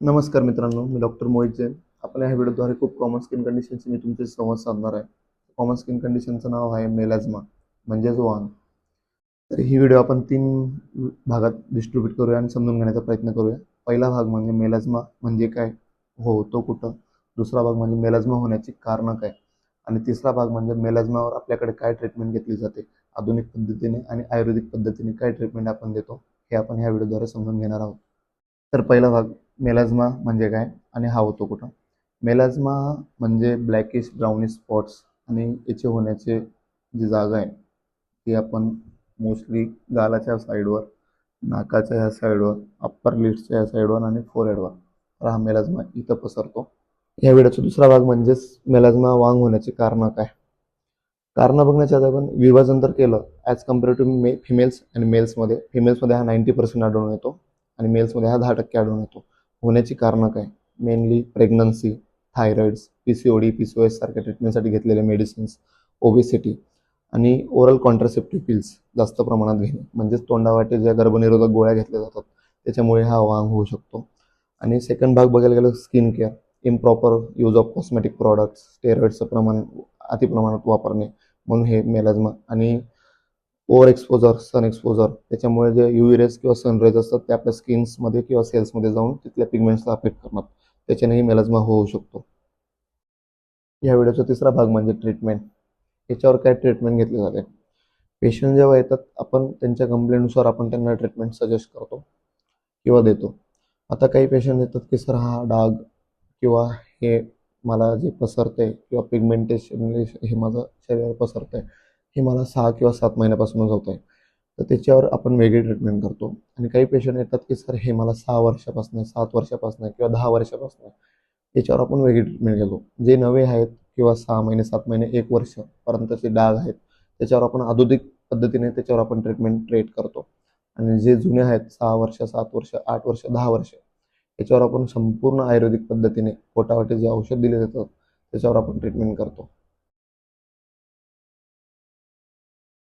नमस्कार मित्रांनो मी डॉक्टर मोहित जैन. आपल्या ह्या व्हिडिओद्वारे खूप कॉमन स्किन कंडिशनशी मी तुमचे संवाद साधणार आहे. कॉमन स्किन कंडिशनचं नाव आहे मेलाझ्मा म्हणजेच वान. तर ही व्हिडिओ आपण तीन भागात डिस्ट्रीब्यूट करूया आणि समजून घेण्याचा प्रयत्न करूया. पहिला भाग म्हणजे मेलाझ्मा म्हणजे काय? हो तो कुठं? दुसरा भाग म्हणजे मेलाझ्मा होण्याची कारणं काय? आणि तिसरा भाग म्हणजे मेलाझ्मावर आपल्याकडे काय ट्रीटमेंट घेतली जाते? आधुनिक पद्धतीने आणि आयुर्वेदिक पद्धतीने काय ट्रीटमेंट आपण देतो? हे आपण ह्या व्हिडिओद्वारे समजून घेणार आहोत. तर पहिला भाग मेलाझ्मा म्हणजे काय आणि हा होतो कुठं? मेलाझ्मा म्हणजे ब्लॅकिश ब्राउनिश स्पॉट्स आणि याचे होण्याचे जी जागा आहे ती आपण मोस्टली गालाच्या साईडवर नाकाच्या ह्या साईडवर अप्पर लिप्सच्या ह्या साईडवर आणि फोरहेडवर तर हा मेलाझमा इथं पसरतो. या व्हिडिओचा दुसरा भाग म्हणजेच मेलाझमा वांग होण्याची कारणं काय? कारणं बघण्याच्या आधी आपण विभाजन जर केलं as compare to may females आणि मेल्समध्ये फिमेल्समध्ये हा नाईंटी पर्सेंट आढळून येतो. आणि मेल्समध्ये हा दहा टक्के आढळून येतो. होण्याची कारणं काय? Mainly pregnancy thyroids P C O D P C O S सारख्या ट्रीटमेंटसाठी घेतलेले मेडिसिन्स ओबेसिटी आणि ओरल कॉन्ट्रासेप्टिव्ह पिल्स जास्त प्रमाणात घेणे. म्हणजेच तोंडावाटे ज्या गर्भनिरोधक गोळ्या घेतल्या जातात त्याच्यामुळे हा वांग होऊ शकतो. आणि सेकंड भाग बघायला गेलं skin care improper use of cosmetic products स्टेरॉइडचं प्रमाण अतिप्रमाणात वापरणे म्हणून हे मेलाजमा आणि ओव्हर एक्सपोजर सन एक्सपोजर त्याच्यामुळे जे यू रेज किंवा सनरेज असतात ते आपल्या स्किन्समध्ये किंवा सेल्समध्ये जाऊन तिथल्या पिगमेंट्सला अफेक्ट करणार त्याच्यानेही मेलाजमा होऊ शकतो. या व्हिडिओचा तिसरा भाग म्हणजे ट्रीटमेंट याच्यावर काय ट्रीटमेंट घेतली जाते? पेशंट जेव्हा येतात आपण त्यांच्या कंप्लेंटनुसार आपण त्यांना ट्रीटमेंट सजेस्ट करतो किंवा देतो. आता काही पेशंट येतात की सर हा डाग किंवा हे मला जे पसरते किंवा पिगमेंटेशन हे माझं शरीरावर पसरतंय. हे मला सहा किंवा सात महिन्यापासूनच होत आहे तर त्याच्यावर आपण वेगळी ट्रीटमेंट करतो. आणि काही पेशंट येतात की सर हे मला सहा वर्षापासून सात वर्षापासून किंवा दहा वर्षापासून याच्यावर आपण वेगळी ट्रीटमेंट घेतो. जे नवे आहेत किंवा सहा महिने सात महिने एक वर्षपर्यंतचे डाग आहेत त्याच्यावर आपण आधुनिक पद्धतीने त्याच्यावर आपण ट्रीटमेंट ट्रेट करतो. आणि जे जुने आहेत सहा वर्ष सात वर्ष आठ वर्ष दहा वर्ष याच्यावर आपण संपूर्ण आयुर्वेदिक पद्धतीने पोटावाटे जे औषध दिले जातात त्याच्यावर आपण ट्रीटमेंट करतो.